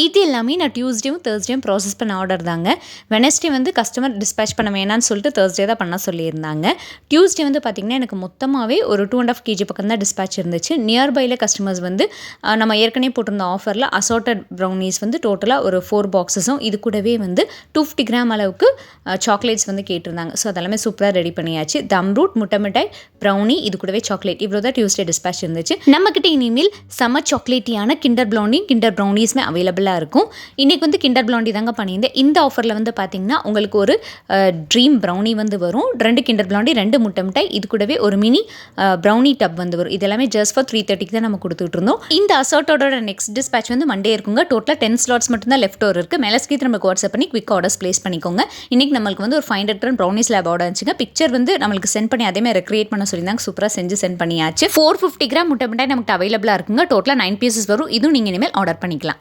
இது எல்லாமே நான் டியூஸ்டேவும் தேர்ஸ்டேவும் ப்ராசஸ் பண்ண ஆர்டர் தாங்க. வெனஸ்டே வந்து கஸ்டமர் டிஸ்பேச் பண்ண வேணாம்னு சொல்லிட்டு தேர்ஸ்டே தான் பண்ண சொல்லியிருந்தாங்க. டியூஸ்டே வந்து பார்த்திங்கன்னா எனக்கு மொத்தமாகவே ஒரு டூ அண்ட் ஆஃப் கேஜி பக்கம் தான் டிஸ்பேச் இருந்துச்சு. நியர்பையில் கஸ்டமர்ஸ் வந்து நம்ம ஏற்கனவே போட்டிருந்த ஆஃபரில் அசார்ட்டட் ப்ரௌனிஸ் வந்து டோட்டலாக ஒரு ஃபோர் பாக்ஸஸும் இது கூடவே வந்து டூ ஃபிஃப்டி கிராம் அளவுக்கு சாக்லேட்ஸ் வந்து கேட்டிருந்தாங்க. ஸோ அதெல்லாமே சூப்பராக ரெடி பண்ணியாச்சு. தம் ரூட் முட்டை மிட்டாய் ப்ரௌனி இது கூடவே சாக்லேட் இவ்வளோ தான் டியூஸ்டே டிஸ்பேச் இருந்துச்சு. நம்மக்கிட்ட இனிமேல் செம சாக்லேட்டியான கிண்டர் ப்ரௌனி கிண்டர் ப்ரௌனிஸ்மே அவைலபிளாக இருக்கும். இன்றைக்கி வந்து கிண்டர் பிளாண்டி தாங்க பண்ணியிருந்தேன். இந்த ஆஃபரில் வந்து பார்த்தீங்கன்னா உங்களுக்கு ஒரு ட்ரீம் ப்ரௌனி வந்து வரும். ரெண்டு கிண்டர் பிளாண்டி ரெண்டு முட்டை மிட்டாய். இது கூடவே ஒரு மினி ப்ரௌனி டப் வந்து வரும். இது எல்லாமே ஜஸ்ட் ஃபார் த்ரீ தேர்ட்டிக்கு தான் நம்ம கொடுத்துட்டு இருந்தோம். இந்த அசர்ட்டோட நெக்ஸ்ட் டிஸ்பேச் வந்து மண்டே இருக்குங்க. டோட்டலாக டென் ஸ்லாட்ஸ் மட்டும்தான் லெஃப்ட் ஓவர் இருக்குது மேலே ஸ்கீத் நமக்கு வாட்ஸ்அப் பண்ணி குவிக் ஆர்டர்ஸ் ப்ளேஸ் பண்ணிக்கோங்க. இன்றைக்கி நம்மளுக்கு வந்து ஒரு ஃபைவ் ஹண்ட்ரட் டன் ப்ரௌனிஸ் லேப் ஆர்டர் இருந்துச்சுங்க. பிக்சர் வந்து நம்மளுக்கு சென்ட் பண்ணி அதே மாதிரி ரெக்ரியேட் பண்ண சொல்லியிருந்தாங்க. சூப்பராக செஞ்சு சென்ட் பண்ணியாச்சு. ஃபோர் ஃபிஃப்டி கிராம் முட்டை மிட்டாய் நமக்கு அவைலபிளாக இருக்குங்க. டோட்டலாக நைன் பீசஸ் வரும். இதுவும் நீங்கள் இனிமேல் ஆர்டர் பண்ணிக்கலாம்.